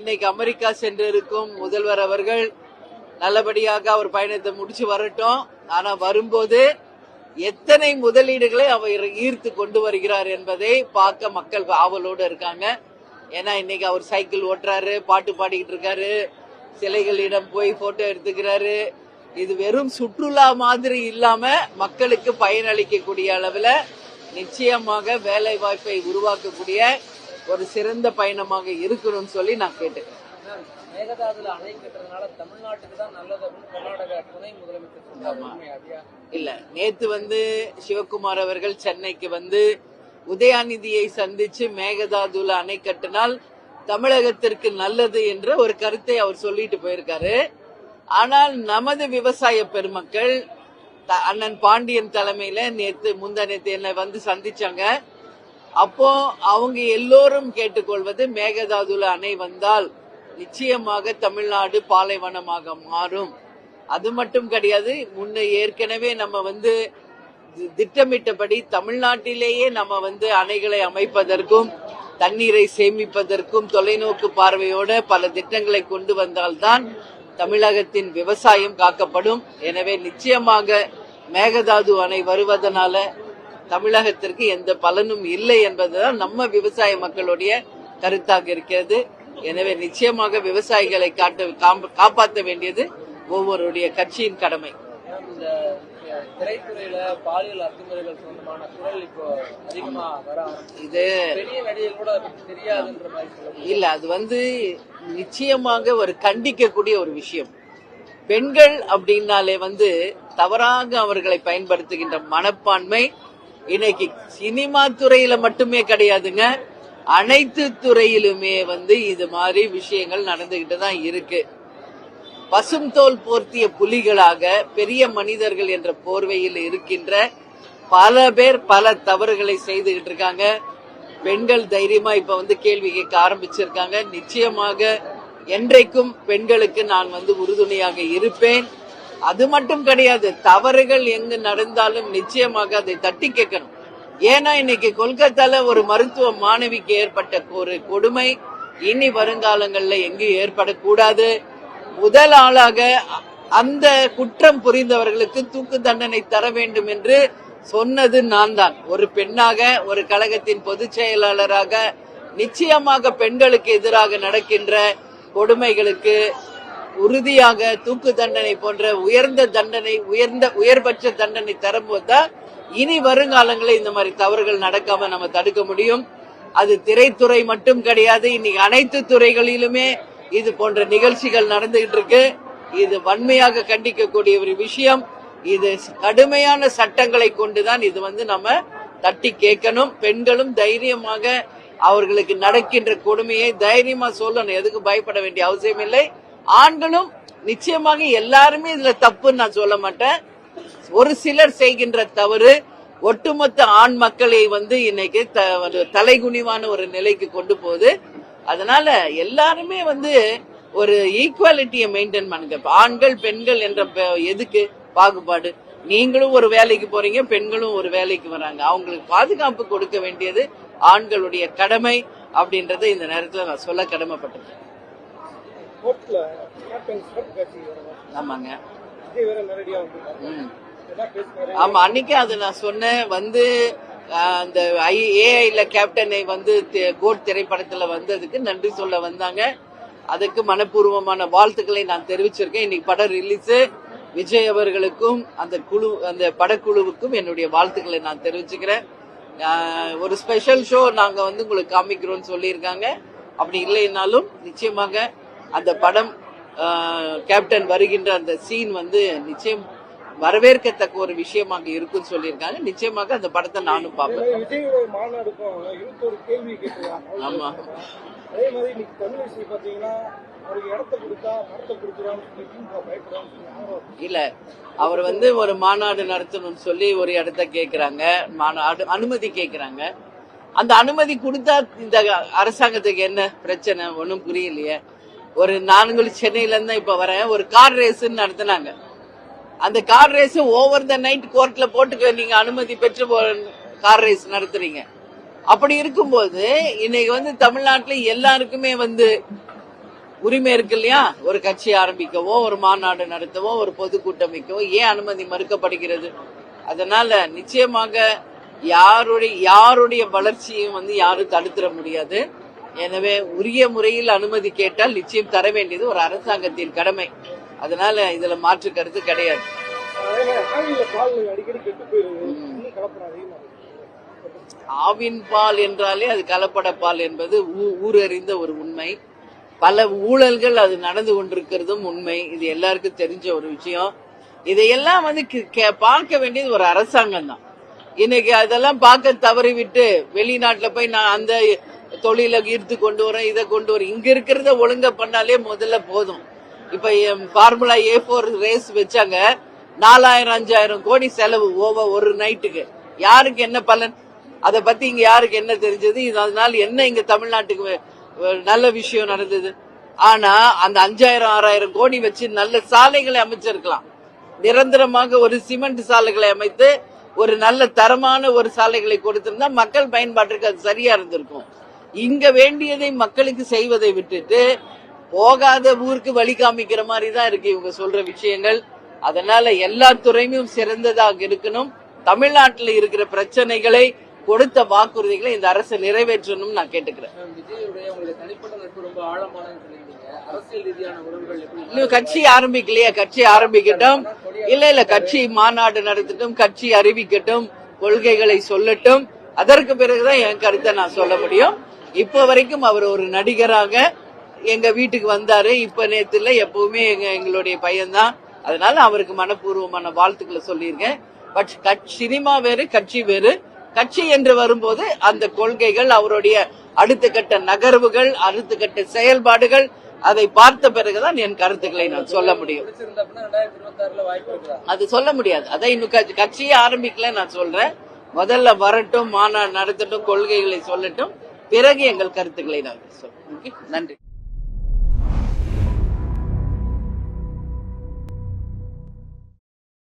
இன்னைக்கு அமெரிக்கா சென்றிருக்கும் முதல்வர் அவர்கள் நல்லபடியாக அவர் பயணத்தை முடிச்சு வரட்டும். ஆனா வரும்போது எத்தனை முதலீடுகளை அவர் ஈர்த்து கொண்டு வருகிறார் என்பதை பார்க்க மக்கள் ஆவலோடு இருக்காங்க. ஏன்னா இன்னைக்கு அவர் சைக்கிள் ஓட்டுறாரு பாட்டு பாடிக்கிட்டு இருக்காரு சிலைகளிடம் போய் போட்டோ எடுத்துக்கிறாரு. இது வெறும் சுற்றுலா மாதிரி இல்லாம மக்களுக்கு பயனளிக்கக்கூடிய அளவுல நிச்சயமாக வேலை வாய்ப்பை உருவாக்கக்கூடிய ஒரு சிறந்த பயணமாக இருக்கணும்னு சொல்லி நான் கேட்டுக்கிறேன். மேகதாதுல அணை கட்டுறதுனால தமிழ்நாட்டுக்கு தான் நல்லது அப்படின்னு கர்நாடக துணை முதலமைச்சர் இல்ல நேத்து வந்து சிவகுமார் அவர்கள் சென்னைக்கு வந்து உதயாநிதியை சந்திச்சு மேகதாதுல அணை கட்டினால் தமிழகத்திற்கு நல்லது என்ற ஒரு கருத்தை அவர் சொல்லிட்டு போயிருக்காரு. ஆனால் நமது விவசாய பெருமக்கள் அண்ணன் பாண்டியன் தலைமையில நேத்து முந்தா நேத்து என்னை வந்து சந்திச்சாங்க. அப்போ அவங்க எல்லோரும் கேட்டுக்கொள்வது மேகதாதுல அணை வந்தால் நிச்சயமாக தமிழ்நாடு பாலைவனமாக மாறும். அது மட்டும் கிடையாது முன்ன ஏற்கனவே நம்ம வந்து திட்டமிட்டபடி தமிழ்நாட்டிலேயே நம்ம வந்து அணைகளை அமைப்பதற்கும் தண்ணீரை சேமிப்பதற்கும் தொலைநோக்கு பார்வையோட பல திட்டங்களை கொண்டு வந்தால்தான் தமிழகத்தின் விவசாயம் காக்கப்படும். எனவே நிச்சயமாக மேகதாது அணை வருவதனால தமிழகத்திற்கு எந்த பலனும் இல்லை என்பதுதான் நம்ம விவசாய மக்களுடைய கருத்தாக இருக்கிறது. எனவே நிச்சயமாக விவசாயிகளை காட்டு காப்பாற்ற வேண்டியது ஒவ்வொருடைய கட்சியின் கடமை. மேம், இந்த அஹ், திரைத்துறையில பாலியல் அத்துமுறைகள் சொந்தமான குரல் இப்போ அதிகமா வர ஆரம்பிச்சு. இது பெரிய கூட தெரியாதுன்ற மாதிரி இல்ல அது வந்து நிச்சயமாக ஒரு கண்டிக்கக்கூடிய ஒரு விஷயம். பெண்கள் அப்படின்னாலே வந்து தவறாக அவர்களை பயன்படுத்துகின்ற மனப்பான்மை இன்னைக்கு சினிமா துறையில மட்டுமே கிடையாதுங்க. அனைத்து துறையிலுமே வந்து இது மாதிரி விஷயங்கள் நடந்துகிட்டு தான் இருக்கு. பசும் தோல் போர்த்திய புலிகளாக பெரிய மனிதர்கள் என்ற போர்வையில் இருக்கின்ற பல பேர் பல தவறுகளை செய்துகிட்டு இருக்காங்க. பெண்கள் தைரியமா இப்ப வந்து கேள்வி கேட்க ஆரம்பிச்சிருக்காங்க. நிச்சயமாக என்றைக்கும் பெண்களுக்கு நான் வந்து உறுதுணையாக இருப்பேன். அது மட்டும் கிடையாது தவறுகள் எங்கு நடந்தாலும் நிச்சயமாக அதை தட்டி கேட்கணும். ஏன்னா இன்னைக்கு கொல்கத்தால ஒரு மருத்துவ மாணவிக்கு ஏற்பட்ட ஒரு கொடுமை இனி வருங்காலங்கள்ல எங்கேயும் ஏற்படக்கூடாது. முதல் ஆளாக அந்த குற்றம் புரிந்தவர்களுக்கு தூக்கு தண்டனை தர வேண்டும் என்று சொன்னது நான் தான் ஒரு பெண்ணாக ஒரு கழகத்தின் பொதுச் செயலாளராக நிச்சயமாக பெண்களுக்கு எதிராக நடக்கின்ற கொடுமைகளுக்கு உறுதியாக தூக்கு தண்டனை போன்ற உயர்ந்த தண்டனை உயர்ந்த உயர்பட்ச தண்டனை தரும்போதுதான் இனி வருங்காலங்களில் இந்த மாதிரி தவறுகள் நடக்காம நம்ம தடுக்க முடியும். அது திரைத்துறை மட்டும் கிடையாது. இன்னைக்கு அனைத்து துறைகளிலுமே இது போன்ற நிகழ்ச்சிகள் நடந்துகிட்டு இருக்கு இது வன்மையாக கண்டிக்கக்கூடிய ஒரு விஷயம். இது கடுமையான சட்டங்களை கொண்டுதான் இது வந்து நம்ம தட்டி கேட்கணும். பெண்களும் தைரியமாக அவர்களுக்கு நடக்கின்ற கொடுமையை தைரியமா சொல்லணும். எதுக்கு பயப்பட வேண்டிய அவசியம் இல்லை ஆண்களும் நிச்சயமாக எல்லாருமே இதுல தப்புன்னு நான் சொல்ல மாட்டேன். ஒரு சிலர் செய்கின்ற தவறு ஒட்டுமொத்த ஆண் மக்களை வந்து இன்னைக்கு த- ஒரு தலைகுனிவான ஒரு நிலைக்கு கொண்டு போகுது. அதனால எல்லாருமே வந்து ஒரு ஈக்குவாலிட்டியை மெயின்டைன் பண்ணுங்க. ஆண்கள் பெண்கள் என்ற எதுக்கு பாகுபாடு? நீங்களும் ஒரு வேலைக்கு போறீங்க பெண்களும் ஒரு வேலைக்கு வராங்க. அவங்களுக்கு பாதுகாப்பு கொடுக்க வேண்டியது ஆண்களுடைய கடமை அப்படின்றத இந்த நேரத்துல நான் சொல்ல கடமைப்பட்டிருக்கேன். கோர்ட்ல கேப்டன் காட்சி வரணும் ஆமாங்க. விஜய் வேற நேரடியா வந்து ஆமா அன்னைக்கு அதை நான் சொன்னேன். வந்து அந்த ஏஐல கேப்டனை வந்து கோட் திரைப்படத்துல வந்ததுக்கு நன்றி சொல்ல வந்தாங்க. அதுக்கு மனப்பூர்வமான வாழ்த்துக்களை நான் தெரிவிச்சிருக்கேன். இன்னைக்கு படம் ரிலீஸ் விஜய் அவர்களுக்கும் அந்த குழு அந்த படக்குழுவுக்கும் என்னுடைய வாழ்த்துக்களை நான் தெரிவிச்சுக்கிறேன். ஒரு ஸ்பெஷல் ஷோ நாங்க வந்து உங்களுக்கு காமிக்கிறோம்னு சொல்லியிருக்காங்க. அப்படி இல்லைனாலும் நிச்சயமாக அந்த படம் கேப்டன் வருகின்ற அந்த சீன் வந்து நிச்சயம் வரவேற்கத்தக்க ஒரு விஷயமாக இருக்குன்னு சொல்லியிருக்காங்க. நிச்சயமாக அந்த படத்தை நானும் பார்ப்பேன். ஆமா. அதே மாதிரி இன்னைக்கு பாத்தீங்கன்னா இல்ல அவர் வந்து ஒரு மாநாடு நடத்தணும்னு சொல்லி ஒரு இடத்த கேக்குறாங்க. மாநாடு அனுமதி கேக்குறாங்க. அந்த அனுமதி கொடுத்தா இந்த அரசாங்கத்துக்கு என்ன பிரச்சனை? ஒன்றும் புரியலையே. ஒரு நான்கு சென்னையில இருந்தா இப்ப வரேன் ஒரு கார் ரேஸ் நடத்தினாங்க. அந்த car race over the night கோர்ட்ல போட்டுக்க நீங்க அனுமதி பெற்று கார் ரேஸ் நடத்துறீங்க. அப்படி இருக்கும்போது இன்னைக்கு வந்து தமிழ்நாட்டுல எல்லாருக்குமே வந்து உரிமை இருக்கு இல்லையா? ஒரு கட்சி ஆரம்பிக்கவோ ஒரு மாநாடு நடத்தவோ ஒரு பொதுக்கூட்டம் வைக்கவோ ஏன் அனுமதி மறுக்கப்படுகிறது? அதனால நிச்சயமாக யாருடைய யாருடைய வளர்ச்சியும் வந்து யாரும் தடுத்துட முடியாது. எனவே உரிய முறையில் அனுமதி கேட்டால் நிச்சயம் தர வேண்டியது ஒரு அரசாங்கத்தின் கடமை. அதனால இதுல மாற்று கருத்து கிடையாது. ஆவின் பால் என்றாலே அது கலப்பட பால் என்பது ஊரறிந்த ஒரு உண்மை. பல ஊழல்கள் அது நடந்து கொண்டிருக்கிறதும் உண்மை. இது எல்லாருக்கும் தெரிஞ்ச ஒரு விஷயம். இதையெல்லாம் வந்து கி- கே- பார்க்க வேண்டியது ஒரு அரசாங்கம் தான் இன்னைக்கு அதெல்லாம் பார்க்க தவறிவிட்டு வெளிநாட்டுல போய் நான் அந்த தொழிலை ஈர்த்து கொண்டு வரோம் இதை கொண்டு வரும் இங்க இருக்கிறத ஒழுங்கா பண்ணாலே முதல்ல போதும். இப்ப ஃபார்முலா ஏ போர் ரேஸ் வச்சாங்க. நாலாயிரம் அஞ்சாயிரம் கோடி செலவு ஓவர் ஒரு நைட்டுக்கு யாருக்கு என்ன பலன்? அதை பத்தி இங்க யாருக்கு என்ன தெரிஞ்சது? இது அதனால என்ன இங்க தமிழ்நாட்டுக்கு நல்ல விஷயம் நடந்தது? ஆனா அந்த அஞ்சாயிரம் ஆறாயிரம் கோடி வச்சு நல்ல சாலைகளை அமைச்சிருக்கலாம். நிரந்தரமாக ஒரு சிமெண்ட் சாலைகளை அமைத்து ஒரு நல்ல தரமான ஒரு சாலைகளை கொடுத்திருந்தா மக்கள் பயன்பாட்டிற்கு அது சரியா இருந்திருக்கும். இங்க வேண்டியதை மக்களுக்கு செய்வதை விட்டுட்டு போகாத ஊருக்கு வழி காமிக்கிற மாதிரி தான் இருக்கு இவங்க சொல்ற விஷயங்கள். அதனால எல்லா துறையும் சிறந்ததாக இருக்கணும். தமிழ்நாட்டில் இருக்கிற பிரச்சனைகளை கொடுத்த வாக்குறுதிகளை இந்த அரசு நிறைவேற்றணும் நான் கேட்டுக்கிறேன். இன்னும் கட்சி ஆரம்பிக்கலையா? கட்சி ஆரம்பிக்கட்டும். இல்ல இல்ல கட்சி மாநாடு நடத்தட்டும் கட்சி அறிவிக்கட்டும் கொள்கைகளை சொல்லட்டும். அதற்கு பிறகுதான் என் கருத்தை நான் சொல்ல முடியும். இப்ப வரைக்கும் அவர் ஒரு நடிகராக எங்க வீட்டுக்கு வந்தாரு. இப்ப நேத்துல எப்பவுமே எங்க எங்களுடைய பையன்தான். அதனால அவருக்கு மனப்பூர்வமான வாழ்த்துக்களை சொல்லியிருக்கேன். பட் கட்சி சினிமா வேறு கட்சி வேறு. கட்சி என்று வரும்போது அந்த கொள்கைகள் அவருடைய அடுத்த கட்ட நகர்வுகள் அடுத்த கட்ட செயல்பாடுகள் அதை பார்த்த பிறகுதான் என் கருத்துக்களை நான் சொல்ல முடியும். அது சொல்ல முடியாது. அதான் இன்னும் கட்சி- கட்சியே ஆரம்பிக்கல நான் சொல்றேன். முதல்ல வரட்டும் மாநாடு நடத்தட்டும் கொள்கைகளை சொல்லட்டும். பிறகு எங்கள் கருத்துக்களை நாங்கள் சொல்றேன் நன்றி.